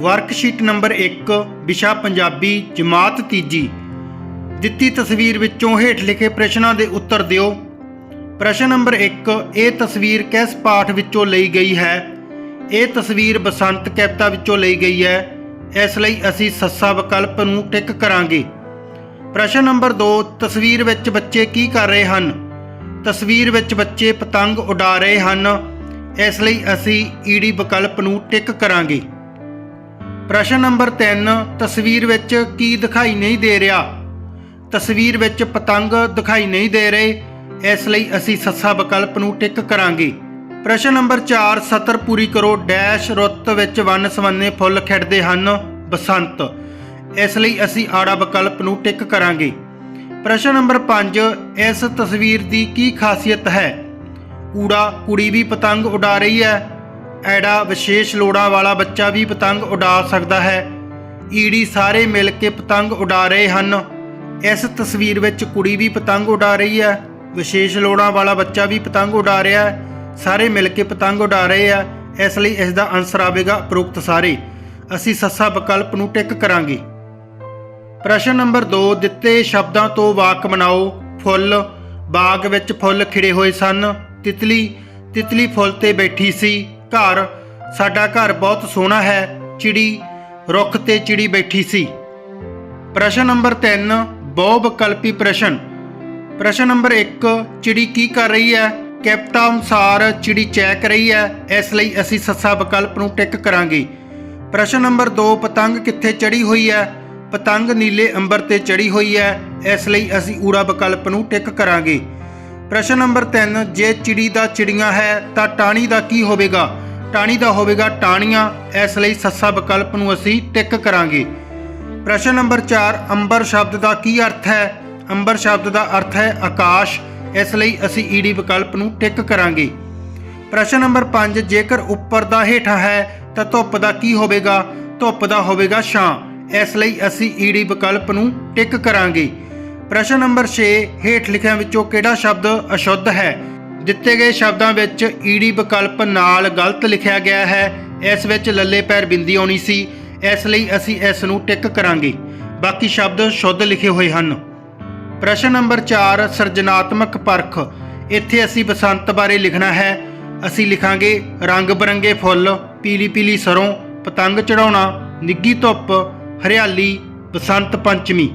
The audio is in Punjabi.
ਵਰਕਸ਼ੀਟ ਨੰਬਰ 1 ਵਿਸ਼ਾ ਪੰਜਾਬੀ, ਜਮਾਤ ਤੀਜੀ। ਦਿੱਤੀ ਤਸਵੀਰ ਵਿੱਚੋਂ ਹੇਠ ਲਿਖੇ ਪ੍ਰਸ਼ਨਾਂ ਦੇ ਉੱਤਰ ਦਿਓ। ਪ੍ਰਸ਼ਨ ਨੰਬਰ 1 ਇਹ ਤਸਵੀਰ ਕਿਸ ਪਾਠ ਵਿੱਚੋਂ ਲਈ ਗਈ ਹੈ? ਇਹ ਤਸਵੀਰ ਬਸੰਤ ਕਵਿਤਾ ਵਿੱਚੋਂ ਲਈ ਗਈ ਹੈ। ਇਸ ਲਈ ਅਸੀਂ ਸੱਸਾ ਵਿਕਲਪ ਨੂੰ ਟਿਕ ਕਰਾਂਗੇ। ਪ੍ਰਸ਼ਨ ਨੰਬਰ 2 ਤਸਵੀਰ ਵਿੱਚ ਬੱਚੇ ਕੀ ਕਰ ਰਹੇ ਹਨ? ਤਸਵੀਰ ਵਿੱਚ ਬੱਚੇ ਪਤੰਗ ਉਡਾ ਰਹੇ ਹਨ। ਇਸ ਲਈ ਅਸੀਂ ਈਡੀ ਵਿਕਲਪ ਨੂੰ ਟਿਕ ਕਰਾਂਗੇ। ਪ੍ਰਸ਼ਨ ਨੰਬਰ 3 ਤਸਵੀਰ ਵਿੱਚ ਕੀ ਦਿਖਾਈ ਨਹੀਂ ਦੇ ਰਿਹਾ? ਤਸਵੀਰ ਵਿੱਚ ਪਤੰਗ ਦਿਖਾਈ ਨਹੀਂ ਦੇ ਰਹੇ, ਇਸ ਲਈ ਅਸੀਂ ਸੱਸਾ ਵਿਕਲਪ ਨੂੰ ਟਿਕ ਕਰਾਂਗੇ। ਪ੍ਰਸ਼ਨ ਨੰਬਰ 4 ਸਤਰ ਪੂਰੀ ਕਰੋ ਡੈਸ਼ ਰੁੱਤ ਵਿੱਚ ਵੰਨ ਸਵੰਨੇ ਫੁੱਲ ਖਿੜਦੇ ਹਨ, ਬਸੰਤ। ਇਸ ਲਈ ਅਸੀਂ ਆੜਾ ਵਿਕਲਪ ਨੂੰ ਟਿਕ ਕਰਾਂਗੇ। ਪ੍ਰਸ਼ਨ ਨੰਬਰ 5 ਇਸ ਤਸਵੀਰ ਦੀ ਕੀ ਖਾਸੀਅਤ ਹੈ? ਊੜਾ ਕੁੜੀ ਵੀ ਪਤੰਗ ਉਡਾ ਰਹੀ ਹੈ ਐੜਾ ਵਿਸ਼ੇਸ਼ ਲੋੜਾਂ ਵਾਲਾ ਬੱਚਾ ਵੀ ਪਤੰਗ ਉਡਾ ਸਕਦਾ ਹੈ। ਈੜੀ ਸਾਰੇ ਮਿਲ ਕੇ ਪਤੰਗ ਉਡਾ ਰਹੇ ਹਨ। ਇਸ ਤਸਵੀਰ ਵਿੱਚ ਕੁੜੀ ਵੀ ਪਤੰਗ ਉਡਾ ਰਹੀ ਹੈ। ਵਿਸ਼ੇਸ਼ ਲੋੜਾਂ ਵਾਲਾ ਬੱਚਾ ਵੀ ਪਤੰਗ ਉਡਾ ਰਿਹਾ ਹੈ। ਸਾਰੇ ਮਿਲ ਕੇ ਪਤੰਗ ਉਡਾ ਰਹੇ ਆ ਇਸ ਲਈ ਇਸ ਦਾ ਆਨਸਰ ਆਵੇਗਾ ਉਪਰੋਕਤ ਸਾਰੇ। ਅਸੀਂ ਸੱਸਾ ਵਿਕਲਪ ਨੂੰ ਟਿਕ ਕਰਾਂਗੇ। ਪ੍ਰਸ਼ਨ ਨੰਬਰ 2 ਦਿੱਤੇ ਸ਼ਬਦਾਂ ਤੋਂ ਵਾਕ ਬਣਾਓ ਫੁੱਲ, ਬਾਗ ਵਿੱਚ ਫੁੱਲ ਖਿੜੇ ਹੋਏ ਸਨ। ਤਿਤਲੀ ਤਿਤਲੀ ਫੁੱਲ ਤੇ ਬੈਠੀ ਸੀ। ਘਰ, ਸਾਡਾ ਘਰ ਬਹੁਤ ਸੋਹਣਾ ਹੈ, ਚਿੜੀ, ਰੁੱਖ ਤੇ ਚਿੜੀ ਬੈਠੀ ਸੀ। ਪ੍ਰਸ਼ਨ ਨੰਬਰ 3 ਬਹੁ ਵਿਕਲਪੀ ਪ੍ਰਸ਼ਨ। ਪ੍ਰਸ਼ਨ ਨੰਬਰ 1 ਚਿੜੀ ਕੀ ਕਰ ਰਹੀ ਹੈ? ਕੈਪਟਾ ਅਨੁਸਾਰ ਚਿੜੀ ਚੈਕ ਰਹੀ ਹੈ, ਇਸ ਲਈ ਅਸੀਂ ਸੱਸਾ ਵਿਕਲਪ ਨੂੰ ਟਿਕ ਕਰਾਂਗੇ। ਪ੍ਰਸ਼ਨ ਨੰਬਰ 2 ਪਤੰਗ ਕਿੱਥੇ ਚੜੀ ਹੋਈ ਹੈ? ਪਤੰਗ ਨੀਲੇ ਅੰਬਰ ਤੇ ਚੜੀ ਹੋਈ ਹੈ, ਇਸ ਲਈ ਅਸੀਂ ਊੜਾ ਵਿਕਲਪ ਨੂੰ ਟਿਕ ਕਰਾਂਗੇ। ਪ੍ਰਸ਼ਨ ਨੰਬਰ 3 ਜੇ ਚਿੜੀ ਦਾ ਚਿੜੀਆਂ ਹੈ ਤਾਂ ਟਾਣੀ ਦਾ ਕੀ ਹੋਵੇਗਾ? ਟਾਣੀ ਦਾ ਹੋਵੇਗਾ ਟਾਣੀਆਂ, ਇਸ ਲਈ ਸੱਸਾ ਵਿਕਲਪ ਨੂੰ ਅਸੀਂ ਟਿਕ ਕਰਾਂਗੇ। ਪ੍ਰਸ਼ਨ ਨੰਬਰ 4 ਅੰਬਰ ਸ਼ਬਦ ਦਾ ਕੀ ਅਰਥ ਹੈ? ਅੰਬਰ ਸ਼ਬਦ ਦਾ ਅਰਥ ਹੈ ਆਕਾਸ਼, ਇਸ ਲਈ ਅਸੀਂ ਈਡੀ ਵਿਕਲਪ ਨੂੰ ਟਿਕ ਕਰਾਂਗੇ। ਪ੍ਰਸ਼ਨ ਨੰਬਰ 5 ਜੇਕਰ ਉੱਪਰ ਦਾ ਹੇਠਾਂ ਹੈ ਤਾਂ ਧੁੱਪ ਦਾ ਕੀ ਹੋਵੇਗਾ? ਧੁੱਪ ਦਾ ਹੋਵੇਗਾ ਛਾਂ, ਇਸ ਲਈ ਅਸੀਂ ਈਡੀ ਵਿਕਲਪ ਨੂੰ ਟਿਕ ਕਰਾਂਗੇ। ਪ੍ਰਸ਼ਨ ਨੰਬਰ 6 ਹੇਠ ਲਿਖਿਆਂ ਵਿੱਚੋਂ ਕਿਹੜਾ ਸ਼ਬਦ ਅਸ਼ੁੱਧ ਹੈ? ਦਿੱਤੇ ਗਏ ਸ਼ਬਦਾਂ ਵਿੱਚ ਈੜੀ ਵਿਕਲਪ ਨਾਲ ਗਲਤ ਲਿਖਿਆ ਗਿਆ ਹੈ। ਇਸ ਵਿੱਚ ਲੱਲੇ ਪੈਰ ਬਿੰਦੀ ਆਉਣੀ ਸੀ। ਇਸ ਲਈ ਅਸੀਂ ਇਸ ਨੂੰ ਟਿਕ ਕਰਾਂਗੇ। ਬਾਕੀ ਸ਼ਬਦ ਸ਼ੁੱਧ ਲਿਖੇ ਹੋਏ ਹਨ। ਪ੍ਰਸ਼ਨ ਨੰਬਰ 4 ਸਿਰਜਣਾਤਮਕ ਪਰਖ। ਇੱਥੇ ਅਸੀਂ ਬਸੰਤ ਬਾਰੇ ਲਿਖਣਾ ਹੈ। ਅਸੀਂ ਲਿਖਾਂਗੇ ਰੰਗ ਬਰੰਗੇ ਫੁੱਲ, ਪੀਲੀ ਪੀਲੀ ਸਰੋਂ, ਪਤੰਗ ਚੜਾਉਣਾ ਨਿੱਗੀ ਧੁੱਪ, ਹਰਿਆਲੀ, Basant Panchami.